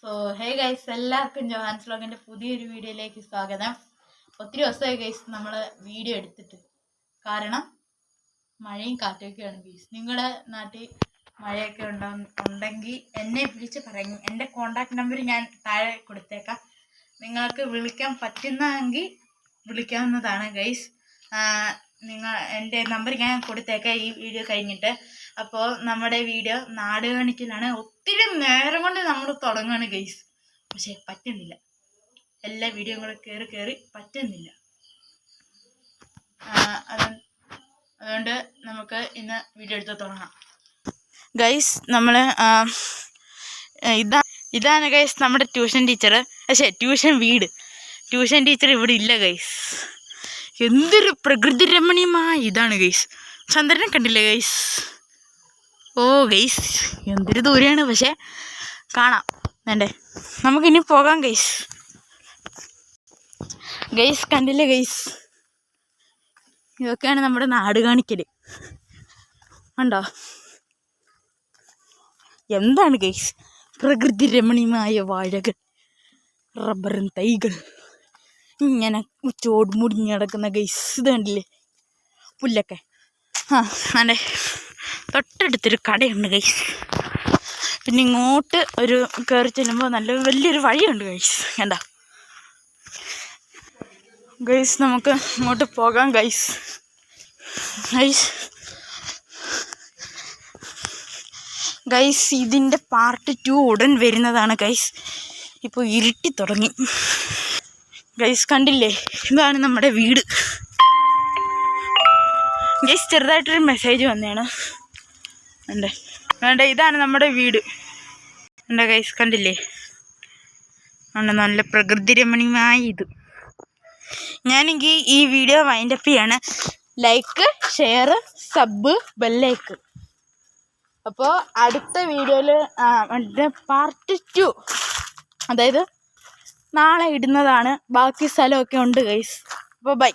So hey guys എല്ലാവർക്കും ജോഹാൻസ് ലോഗിന്റെ പുതിയൊരു വീഡിയോയിലേക്ക് സ്വാഗതം. ഒത്തിരി ദിവസമായി ഗൈസ് നമ്മൾ വീഡിയോ എടുത്തിട്ട്. കാരണം മഴയും കാറ്റൊക്കെയാണ് ഗൈസ് നിങ്ങളുടെ നാട്ടിൽ മഴയൊക്കെ ഉണ്ടോ ഉണ്ടെങ്കിൽ എന്നെ വിളിച്ച് പറയും. എന്റെ കോണ്ടാക്ട് നമ്പർ ഞാൻ താഴെ കൊടുത്തേക്കാം. നിങ്ങൾക്ക് വിളിക്കാൻ പറ്റുന്നതെങ്കിൽ വിളിക്കാവുന്നതാണ് ഗൈസ് നിങ്ങൾ എന്റെ നമ്പർ ഞാൻ കൊടുത്തേക്കാം ഈ വീഡിയോ കഴിഞ്ഞിട്ട്. അപ്പോൾ നമ്മുടെ വീഡിയോ നാട് കാണിക്കലാണ് ഒത്തിരി നേരം കൊണ്ട് നമ്മൾ തുടങ്ങുകയാണ് ഗൈസ് പക്ഷെ പറ്റുന്നില്ല. എല്ലാ വീഡിയോ കൂടെ കയറി കയറി പറ്റുന്നില്ല. അതുകൊണ്ട് നമുക്ക് ഇന്ന് വീഡിയോ എടുത്ത് തുടങ്ങാം. ഗൈസ് നമ്മൾ ഇതാ ഇതാണ് ഗൈസ് നമ്മുടെ ട്യൂഷൻ ടീച്ചർ പക്ഷേ ട്യൂഷൻ വീട്. ട്യൂഷൻ ടീച്ചർ ഇവിടെ ഇല്ല ഗൈസ് എന്തൊരു പ്രകൃതി രമണീയമായ ഇതാണ് ഗൈസ് ചന്ദ്രനെ കണ്ടില്ലേ ഗൈസ് ഓ ഗൈസ് എന്തൊരു ദൂരെയാണ് പക്ഷേ കാണാം. വേണ്ടേ? നമുക്കിനി പോകാം ഗൈസ് ഗൈസ് കണ്ടില്ലേ ഗൈസ് ഇതൊക്കെയാണ് നമ്മുടെ നാട് കാണിക്കൽ ഉണ്ടോ എന്താണ് ഗൈസ് പ്രകൃതി രമണീയമായ വാഴകൾ റബ്ബറും തൈകൾ. ഇങ്ങനെ ചോട് മുടിഞ്ഞ് കിടക്കുന്ന ഗൈസ് ഇത് കണ്ടില്ലേ? പുല്ലൊക്കെ. ആ അതെ തൊട്ടടുത്തൊരു കടയുണ്ട് ഗൈസ് പിന്നെ ഇങ്ങോട്ട് ഒരു കയറി ചെല്ലുമ്പോൾ നല്ല വലിയൊരു വഴിയുണ്ട് ഗൈസ് എന്താ ഗൈസ് നമുക്ക് ഇങ്ങോട്ട് പോകാം ഗൈസ് ഗൈസ് ഗൈസ് ഇതിന്റെ പാർട്ട് ടു ഉടൻ വരുന്നതാണ് ഗൈസ് ഇപ്പോൾ ഇരുട്ടി തുടങ്ങി. ഗൈസ് കണ്ടില്ലേ? ഇതാണ് നമ്മുടെ വീട്. ഗൈസ് ചെറുതായിട്ടൊരു മെസ്സേജ് വന്നതാണ്. ഉണ്ട് വേണ്ട ഇതാണ് നമ്മുടെ വീട്. ഉണ്ട് കൈസ് കണ്ടില്ലേ? ഉണ്ട് നല്ല പ്രകൃതി രമണീയമായ ഇത്. ഞാനെങ്കിൽ ഈ വീഡിയോ വൈൻഡപ്പ് ചെയ്യാണ്. ലൈക്ക് ഷെയർ സബ് ബെല്ലൈക്ക് അപ്പോൾ അടുത്ത വീഡിയോയിൽ പാർട്ട് ടു അതായത് നാളെ ഇടുന്നതാണ്. ബാക്കി സ്ഥലമൊക്കെ ഉണ്ട് ഗൈസ് അപ്പോൾ ബൈ